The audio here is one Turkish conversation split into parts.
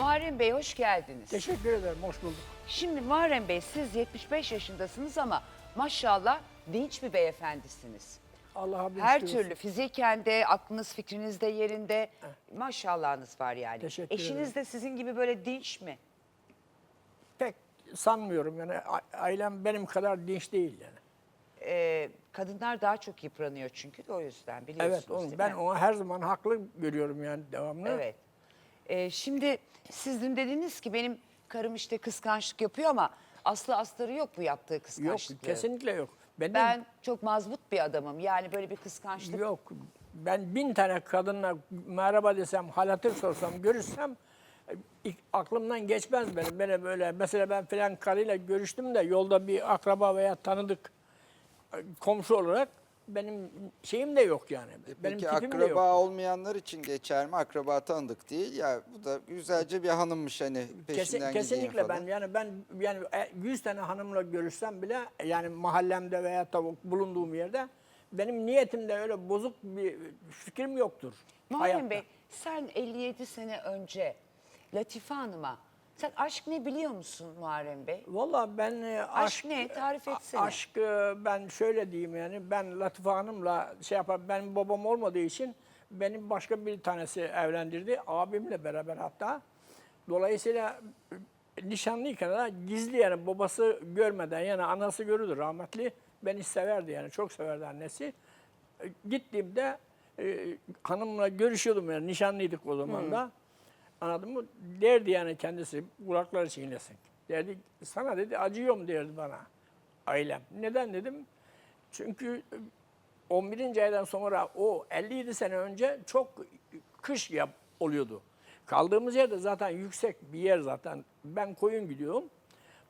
Muharrem Bey hoş geldiniz. Teşekkür ederim, hoş bulduk. Şimdi Muharrem Bey siz 75 yaşındasınız ama maşallah dinç bir beyefendisiniz. Allah'a bir Her türlü fiziken de aklınız fikriniz de yerinde maşallahınız var yani. Teşekkür Eşiniz ederim. de sizin gibi böyle dinç mi? Pek sanmıyorum yani ailem benim kadar dinç değil yani. Ee, kadınlar daha çok yıpranıyor çünkü de o yüzden biliyorsunuz Evet, onu, değil ben mi? onu her zaman haklı görüyorum yani devamlı. Evet. Ee, şimdi siz dün dediniz ki benim karım işte kıskançlık yapıyor ama aslı astarı yok bu yaptığı Yok, kıskançlıkların. kesinlikle yok. Benim, Ben çok mazbut bir adamım. Yani böyle bir kıskançlık Yok, ben bin tane kadınla merhaba desem, halatır sorsam, görüşsem e, ilk aklımdan geçmez benim. Beni böyle, mesela ben filan karıyla görüştüm de yolda bir akraba veya tanıdık e, komşu olarak benim şeyim de yok yani. benim Peki akraba yok. olmayanlar için geçer mi? Akraba tanıdık değil. Ya bu da güzelce bir hanımmış hani Kesin, peşinden kesinlikle gideyim ben yani ben yani e, 100 tane hanımla görüşsem bile yani mahallemde veya da bulunduğum yerde benim niyetimde öyle bozuk bir fikrim yoktur. Muharrem. Bey sen 57 sene önce Latife Hanım'a sen aşk ne biliyor musun Muharrem Bey? Valla ben e, Aşk ne? Tarif etsene. Aşk e, ben şöyle diyeyim yani ben Latife Hanım'la şey yapar benim babam olmadığı için benim başka bir tanesi evlendirdi. Abimle beraber hatta. Dolayısıyla e, nişanlıyken de gizli yani babası görmeden yani anası görürdü rahmetli. Beni severdi yani çok severdi annesi. Gittiğimde e, hanımla görüşüyordum yani nişanlıydık o zaman da. Anladın mı? Derdi yani kendisi kulakları çiğnesin. Derdi sana dedi acıyorum derdi bana ailem. Neden dedim? Çünkü e, 11. aydan sonra o 57 sene önce çok kış yap oluyordu. Kaldığımız yerde zaten yüksek bir yer zaten. Ben koyun gidiyorum.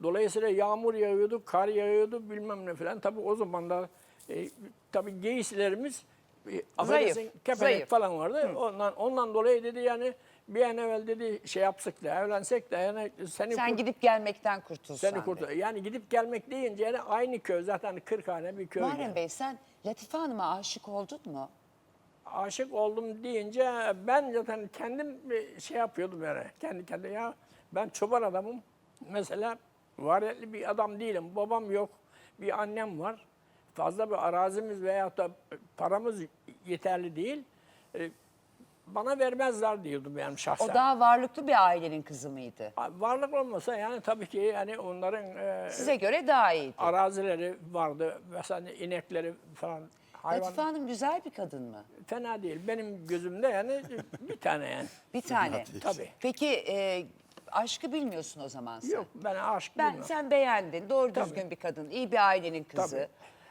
Dolayısıyla yağmur yağıyordu, kar yağıyordu bilmem ne falan. Tabii o zaman da e, tabii geyislerimiz e, affedersin, kepenek zayıf. falan vardı. Ondan ondan dolayı dedi yani bir an evvel dedi şey yapsak da evlensek de yani seni Sen kurt- gidip gelmekten kurtulsan. seni kurtar. dedi. Yani gidip gelmek deyince yani aynı köy zaten 40 hane bir köy. Muharrem. Bey sen Latife Hanım'a aşık oldun mu? Aşık oldum deyince ben zaten kendim bir şey yapıyordum yani. Kendi kendime ya ben çoban adamım. Mesela variyetli bir adam değilim. Babam yok. Bir annem var. Fazla bir arazimiz veyahut da paramız yeterli değil. Ee, Bana vermezler diyordum benim şahsen. O daha varlıklı bir ailenin kızı mıydı? Varlık olmasa yani tabii ki yani onların e, Size göre daha iyiydi. arazileri vardı. Mesela inekleri falan. Hayvan Latife Hanım güzel bir kadın mı? fena değil. Benim gözümde yani bir tane yani. Bir tane. Tabii. Peki e, aşkı bilmiyorsun o zaman sen. Yok ben aşk Ben bilmem. sen beğendin. Doğru Tabii. düzgün bir kadın. iyi bir ailenin kızı. Tabii.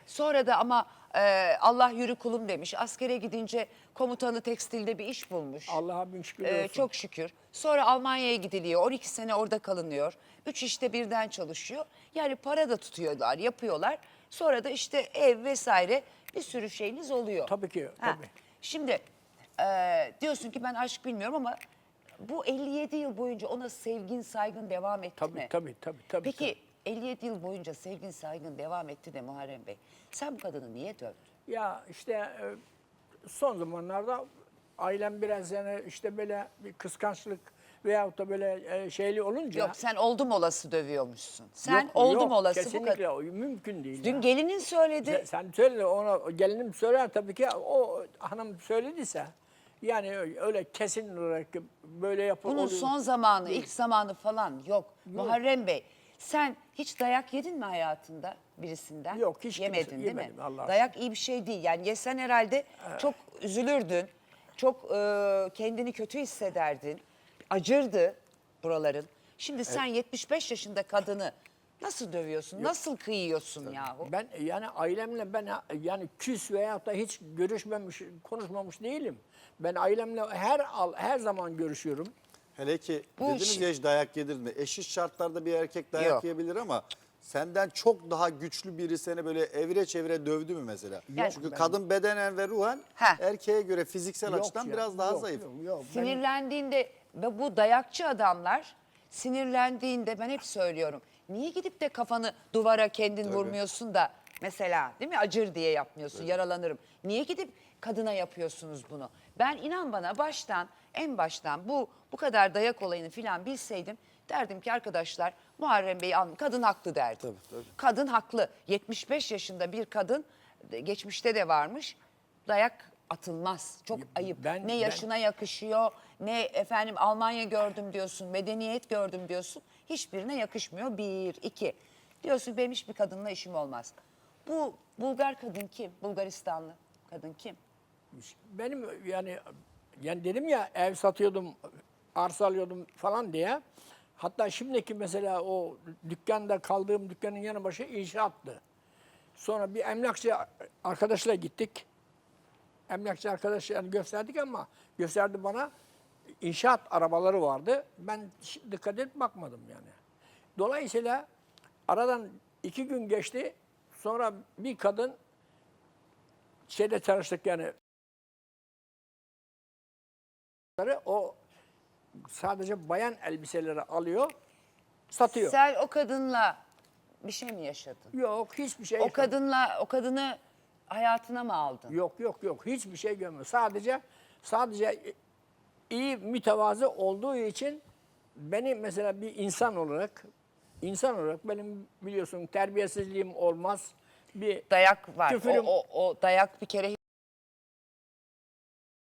Sonra da ama e, Allah yürü kulum demiş. Askere gidince komutanı tekstilde bir iş bulmuş. Allah'a bin şükür Ee, olsun. çok şükür. Sonra Almanya'ya gidiliyor. 12 sene orada kalınıyor. Üç işte birden çalışıyor. Yani para da tutuyorlar, yapıyorlar. Sonra da işte ev vesaire bir sürü şeyiniz oluyor. Tabii ki, Ha, tabii. Şimdi e, diyorsun ki ben aşk bilmiyorum ama bu 57 yıl boyunca ona sevgin, saygın devam etti Tabii, mi? tabii, tabii, tabii, Peki 57 yıl boyunca sevgin, saygın devam etti de Muharrem Bey. Sen bu kadını niye dövdün? Ya işte e, son zamanlarda ailem biraz yani işte böyle bir kıskançlık veyahut da böyle e, şeyli olunca. Yok sen oldum olası dövüyormuşsun. Sen Yok, oldum yok, olası bu Kesinlikle kadar. o mümkün değil. Dün ya. gelinin söyledi. Sen, sen söyle ona gelinim söyler tabii ki o hanım söylediyse yani öyle kesin olarak böyle yapı Bunun oluyor. son zamanı, ilk zamanı falan yok. Muharrem Bey, sen hiç dayak yedin mi hayatında birisinden? Yok, hiç Yemedin kimse- değil mi? Allah'a Dayak iyi bir şey değil. Yani yesen herhalde çok üzülürdün. Çok e, kendini kötü hissederdin. Acırdı buraların. Şimdi sen 75 yaşında kadını nasıl dövüyorsun? Nasıl kıyıyorsun yahu? Ben yani ailemle ben yani küs veyahut da hiç görüşmemiş, konuşmamış değilim. Ben ailemle her al her zaman görüşüyorum. Hele ki Bu dediniz iş- ya hiç dayak yedirdin mi? Eşit şartlarda bir erkek dayak Yok. yiyebilir ama senden çok daha güçlü biri seni böyle evire çevire dövdü mü mesela? Yani- Çünkü kadın bedenen ve ruhen Heh. erkeğe göre fiziksel Yok açıdan ya, biraz daha yok, zayıf. Yok, yok. Ben- Sinirlendiğinde ve bu dayakçı adamlar sinirlendiğinde ben hep söylüyorum. Niye gidip de kafanı duvara kendin vurmuyorsun da mesela değil mi acır diye yapmıyorsun yaralanırım. Niye gidip kadına yapıyorsunuz bunu? Ben inan bana baştan en baştan bu bu kadar dayak olayını filan bilseydim derdim ki arkadaşlar Muharrem Bey an- kadın haklı derdim. Kadın haklı. 75 yaşında bir kadın geçmişte de varmış. Dayak atılmaz. Çok ayıp. ben- ne ben- yaşına yakışıyor, ne efendim Almanya gördüm diyorsun, medeniyet gördüm diyorsun. Hiçbirine yakışmıyor. Bir, iki. Diyorsun benim hiçbir kadınla işim olmaz. Bu Bulgar kadın kim? Bulgaristanlı kadın kim? Benim yani yani dedim ya ev satıyordum, arsa alıyordum falan diye. Hatta şimdiki mesela o dükkanda kaldığım dükkanın yanı başı inşaattı. Sonra bir emlakçı arkadaşla gittik. Emlakçı arkadaş yani gösterdik ama gösterdi bana inşaat arabaları vardı. Ben dikkat edip bakmadım yani. Dolayısıyla aradan iki gün geçti. Sonra bir kadın şeyde çalıştık yani o sadece bayan elbiseleri alıyor, satıyor. Sen o kadınla bir şey mi yaşadın? Yok hiçbir şey O yok. kadınla o kadını hayatına mı aldın? Yok yok yok hiçbir şey görmüyor. Sadece sadece iyi mütevazı olduğu için beni mesela bir insan olarak insan olarak benim biliyorsun terbiyesizliğim olmaz. Bir Dayak var. Küfürüm- O, o, o dayak bir kere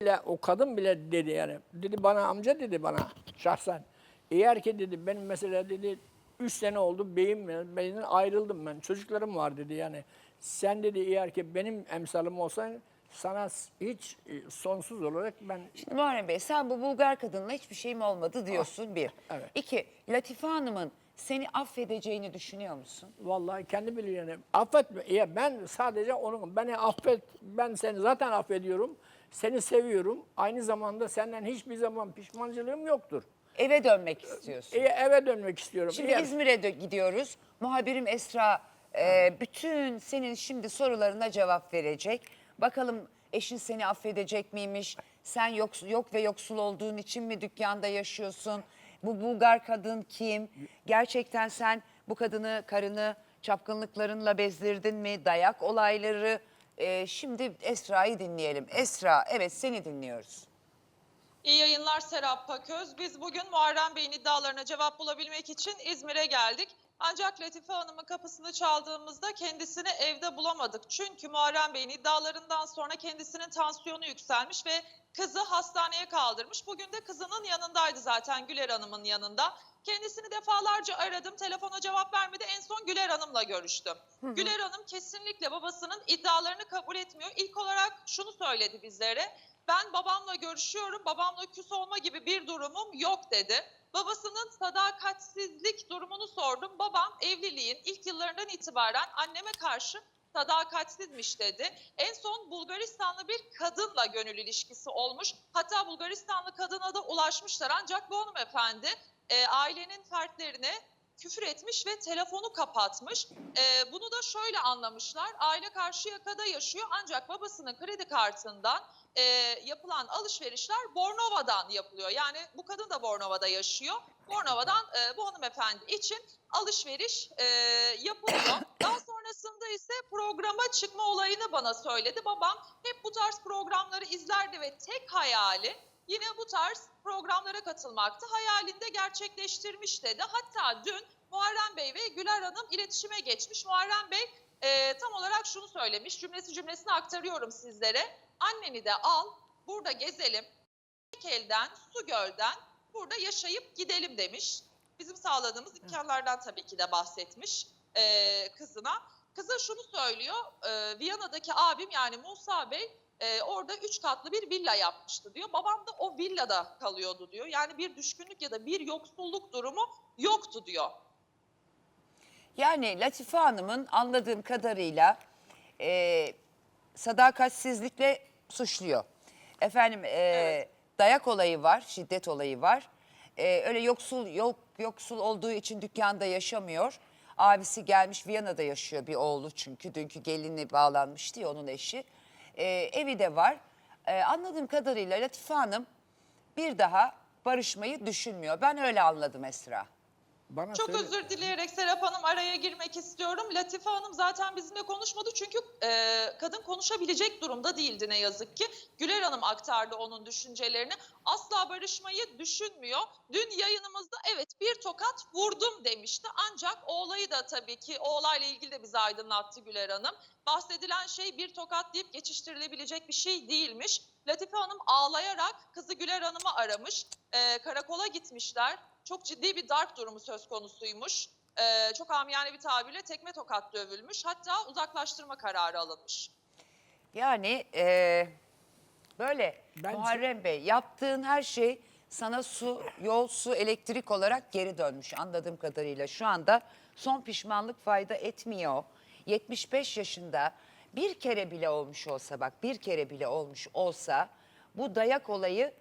bile o kadın bile dedi yani. Dedi bana amca dedi bana şahsen. Eğer ki dedi benim mesela dedi 3 sene oldu beyim beyimden ayrıldım ben. Çocuklarım var dedi yani. Sen dedi eğer ki benim emsalım olsan sana hiç e, sonsuz olarak ben Şimdi Muharrem Bey sen bu Bulgar kadınla hiçbir şeyim olmadı diyorsun bir. evet. İki, Latife Hanım'ın seni affedeceğini düşünüyor musun? vallahi kendi biliyor yani. Affetme. Ya ben sadece onu beni affet. Ben seni zaten affediyorum. Seni seviyorum. Aynı zamanda senden hiçbir zaman pişmancılığım yoktur. Eve dönmek istiyorsun. E, eve dönmek istiyorum. Şimdi Eğer- İzmir'e de gidiyoruz. Muhabirim Esra e, bütün senin şimdi sorularına cevap verecek. Bakalım eşin seni affedecek miymiş? Sen yok, yok ve yoksul olduğun için mi dükkanda yaşıyorsun? Bu Bulgar kadın kim? Gerçekten sen bu kadını, karını çapkınlıklarınla bezdirdin mi? Dayak olayları. E, şimdi Esra'yı dinleyelim. Esra, evet seni dinliyoruz. İyi yayınlar Serap Paköz. Biz bugün Muharrem Bey'in iddialarına cevap bulabilmek için İzmir'e geldik. Ancak Latife Hanım'ın kapısını çaldığımızda kendisini evde bulamadık. Çünkü Muharrem Bey'in iddialarından sonra kendisinin tansiyonu yükselmiş ve kızı hastaneye kaldırmış. Bugün de kızının yanındaydı zaten Güler Hanım'ın yanında. Kendisini defalarca aradım, telefona cevap vermedi. En son Güler Hanım'la görüştüm. Güler Hanım kesinlikle babasının iddialarını kabul etmiyor. İlk olarak şunu söyledi bizlere. Ben babamla görüşüyorum, babamla küs olma gibi bir durumum yok dedi. Babasının sadakatsizlik durumunu sordum. Babam evliliğin ilk yıllarından itibaren anneme karşı sadakatsizmiş dedi. En son Bulgaristanlı bir kadınla gönül ilişkisi olmuş. Hatta Bulgaristanlı kadına da ulaşmışlar. Ancak bu hanımefendi e, ailenin fertlerine küfür etmiş ve telefonu kapatmış. E, bunu da şöyle anlamışlar. Aile Karşıyaka'da yaşıyor ancak babasının kredi kartından e, yapılan alışverişler Bornova'dan yapılıyor. Yani bu kadın da Bornova'da yaşıyor. Bornova'dan e, bu hanımefendi için alışveriş e, yapılıyor. Daha sonrasında ise programa çıkma olayını bana söyledi. Babam hep bu tarz programları izlerdi ve tek hayali yine bu tarz programlara katılmaktı. Hayalini de gerçekleştirmiş dedi. Hatta dün Muharrem Bey ve Güler Hanım iletişime geçmiş. Muharrem Bey e, tam olarak şunu söylemiş. Cümlesi cümlesini aktarıyorum sizlere. Anneni de al, burada gezelim. Elden, su gölden burada yaşayıp gidelim demiş. Bizim sağladığımız imkanlardan tabii ki de bahsetmiş e, kızına. Kıza şunu söylüyor, e, Viyana'daki abim yani Musa Bey e, orada üç katlı bir villa yapmıştı diyor. Babam da o villada kalıyordu diyor. Yani bir düşkünlük ya da bir yoksulluk durumu yoktu diyor. Yani Latife Hanım'ın anladığım kadarıyla e, sadakatsizlikle suçluyor. Efendim e, dayak olayı var, şiddet olayı var. E, öyle yoksul yok yoksul olduğu için dükkanda yaşamıyor. Abisi gelmiş Viyana'da yaşıyor bir oğlu çünkü dünkü gelinle bağlanmıştı ya onun eşi. E, evi de var. E, anladığım kadarıyla Latife Hanım bir daha barışmayı düşünmüyor. Ben öyle anladım Esra. Bana Çok söyle. özür dileyerek Serap Hanım araya girmek istiyorum. Latife Hanım zaten bizimle konuşmadı çünkü e, kadın konuşabilecek durumda değildi ne yazık ki. Güler Hanım aktardı onun düşüncelerini. Asla barışmayı düşünmüyor. Dün yayınımızda evet bir tokat vurdum demişti. Ancak o olayı da tabii ki o olayla ilgili de bizi aydınlattı Güler Hanım. Bahsedilen şey bir tokat deyip geçiştirilebilecek bir şey değilmiş. Latife Hanım ağlayarak kızı Güler Hanım'ı aramış. E, karakola gitmişler. Çok ciddi bir darp durumu söz konusuymuş. Ee, çok amiyane bir tabirle tekme tokat dövülmüş. Hatta uzaklaştırma kararı alınmış. Yani e, böyle Ben- Muharrem Bey yaptığın her şey sana su, yol, su, elektrik olarak geri dönmüş anladığım kadarıyla. Şu anda son pişmanlık fayda etmiyor. 75 yaşında bir kere bile olmuş olsa bak bir kere bile olmuş olsa bu dayak olayı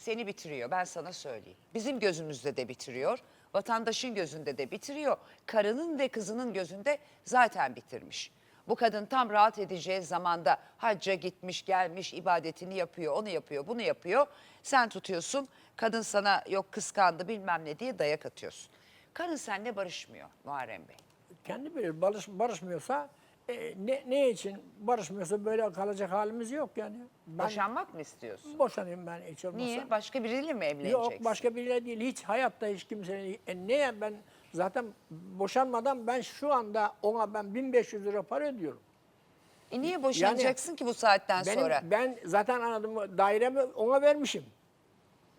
seni bitiriyor ben sana söyleyeyim. Bizim gözümüzde de bitiriyor. Vatandaşın gözünde de bitiriyor. Karının ve kızının gözünde zaten bitirmiş. Bu kadın tam rahat edeceği zamanda hacca gitmiş gelmiş ibadetini yapıyor onu yapıyor bunu yapıyor. Sen tutuyorsun kadın sana yok kıskandı bilmem ne diye dayak atıyorsun. Karın seninle barışmıyor Muharrem Bey. Kendi bilir barış, barışmıyorsa e, ne, ne için barışmıyorsa böyle kalacak halimiz yok yani. Ben Boşanmak mı istiyorsun? boşanayım ben hiç olmazsa. Niye? Başka biriyle mi evleneceksin? Yok başka biriyle değil. Hiç hayatta hiç kimsenin. E, neye ben zaten boşanmadan ben şu anda ona ben 1500 lira para ödüyorum. E niye boşanacaksın ki bu saatten Benim, sonra? Ben zaten anladım dairemi ona vermişim.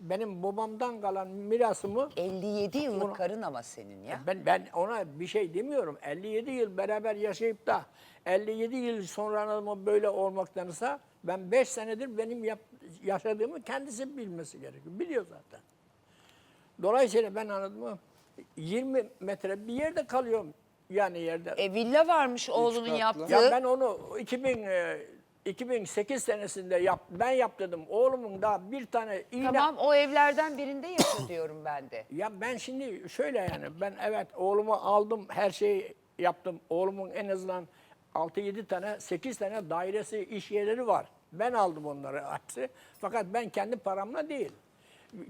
Benim babamdan kalan mirasımı 57 yıllık Ona- karın ama senin ya. ben ben ona bir şey demiyorum. 57 yıl beraber yaşayıp da 57 yıl sonra mı böyle olmaktansa ben 5 senedir benim yap, yaşadığımı kendisi bilmesi gerekiyor. Biliyor zaten. Dolayısıyla ben anladım mı 20 metre bir yerde kalıyorum. Yani yerde. E villa varmış oğlunun katlı. yaptığı. Ya ben onu 2000 e, 2008 senesinde yap, ben yaptırdım. Oğlumun daha bir tane iğne Tamam o evlerden birinde yaşa diyorum ben de. Ya ben şimdi şöyle yani ben evet oğlumu aldım her şeyi yaptım. Oğlumun en azından 6-7 tane 8 tane dairesi iş yerleri var. Ben aldım onları hepsi. Fakat ben kendi paramla değil.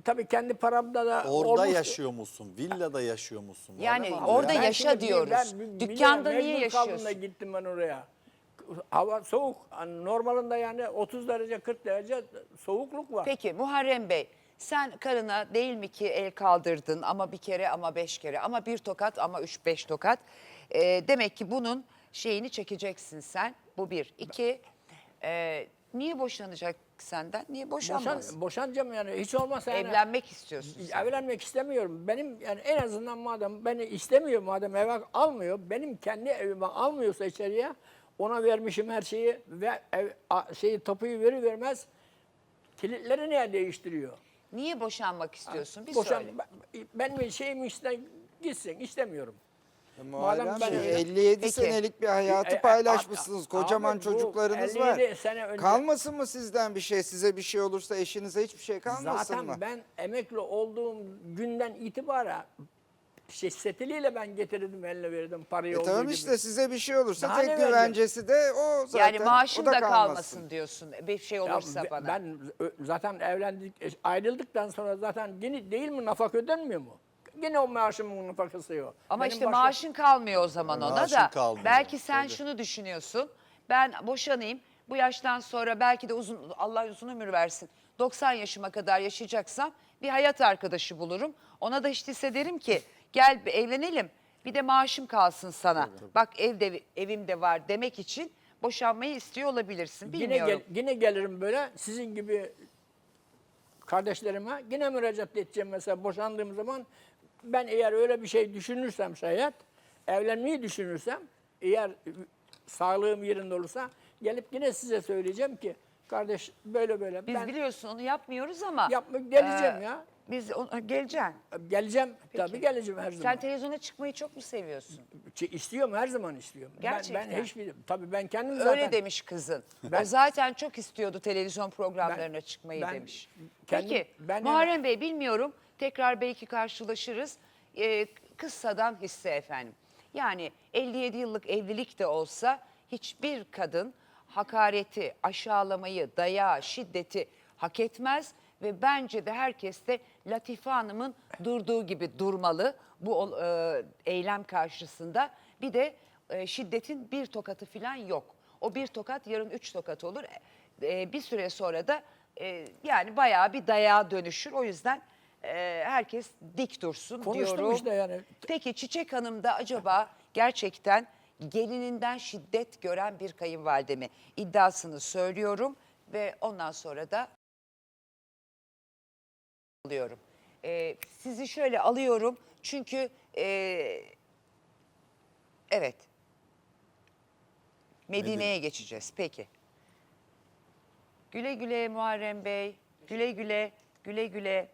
Tabii kendi paramda da Orada olmuştu. yaşıyor musun? Villada yaşıyor musun? Yani abi orada ya? Ben yaşa şimdi diyoruz. Dükkanda niye mecbur kaldım da yaşıyorsun? gittim ben oraya. Hava soğuk. Hani Normalinde yani 30 derece 40 derece soğukluk var. Peki Muharrem Bey sen karına değil mi ki el kaldırdın ama bir kere ama beş kere ama bir tokat ama üç beş tokat. E, demek ki bunun şeyini çekeceksin sen. Bu bir. İki e, niye boşanacak senden? Niye boşanmaz? Boşan, boşanacağım yani hiç olmazsa yani. Evlenmek istiyorsun sen. Evlenmek istemiyorum. Benim yani en azından madem beni istemiyor madem eve almıyor, benim kendi evime almıyorsa içeriye ona vermişim her şeyi ve ev, a- şeyi tapuyu veri vermez kilitleri niye değiştiriyor? Niye boşanmak istiyorsun? Bir Boşan, söyle. ben, benim şeyim işte gitsin istemiyorum. E, Muharrem Madem ben Bey, öyle- 57 Peki. senelik bir hayatı E, e, paylaşmışsınız. abi, Kocaman bu çocuklarınız var. 57 sene önce- Kalmasın mı sizden bir şey? Size bir şey olursa eşinize hiçbir şey kalmasın Zaten mı? ben emekli olduğum günden itibaren şey, setiliyle ben getirdim eline verdim parayı E olduğu tamam gibi. işte size bir şey olursa Daha tek ne vereceğim? güvencesi de o zaten. Yani maaşım o da kalmasın. kalmasın diyorsun bir şey Ya olursa bana. Ben ö- zaten evlendik, e, ayrıldıktan sonra zaten yine değil mi nafaka ödenmiyor mu? Yine o maaşımın nafakası yok. Ama Benim işte başka- maaşın kalmıyor o zaman ona Maaşın da. kalmıyor, Belki sen tabii. şunu düşünüyorsun. Ben boşanayım. Bu yaştan sonra belki de uzun Allah uzun ömür versin. 90 yaşıma kadar yaşayacaksam bir hayat arkadaşı bulurum. Ona da işte derim ki gel bir evlenelim. Bir de maaşım kalsın sana. Bak evde evim de var demek için boşanmayı istiyor olabilirsin. Yine, Bilmiyorum. gel, yine gelirim böyle sizin gibi kardeşlerime yine müracaat edeceğim mesela boşandığım zaman ben eğer öyle bir şey düşünürsem şayet evlenmeyi düşünürsem eğer sağlığım yerinde olursa gelip yine size söyleyeceğim ki kardeş böyle böyle Biz ben biliyorsun onu yapmıyoruz ama. yapmak geleceğim Ee, ya. Biz ona, geleceksin. Geleceğim tabii geleceğim her zaman. Sen televizyona çıkmayı çok mu seviyorsun? Ç- İstiyorum her zaman istiyorum. Ben, Gerçekten. ben hiçbir tabii ben kendim Öyle zaten demiş kızın. Ben- o zaten çok istiyordu televizyon programlarına Ben- çıkmayı ben demiş. kendim- Peki ben- Muharrem Bey bilmiyorum tekrar belki karşılaşırız. Ee, kıssadan hisse efendim. Yani 57 yıllık evlilik de olsa hiçbir kadın hakareti, aşağılamayı, dayağı, şiddeti hak etmez. Ve bence de herkes de Latife Hanım'ın durduğu gibi durmalı bu e, eylem karşısında. Bir de e, şiddetin bir tokatı falan yok. O bir tokat yarın üç tokat olur. E, bir süre sonra da e, yani bayağı bir dayağa dönüşür. O yüzden e, herkes dik dursun Konuştum diyorum. işte yani. Peki Çiçek Hanım da acaba gerçekten gelininden şiddet gören bir kayınvalide mi? İddiasını söylüyorum ve ondan sonra da alıyorum. Ee, sizi şöyle alıyorum çünkü ee, evet Medine'ye geçeceğiz. Peki. Güle güle Muharrem Bey. Güle güle, güle güle.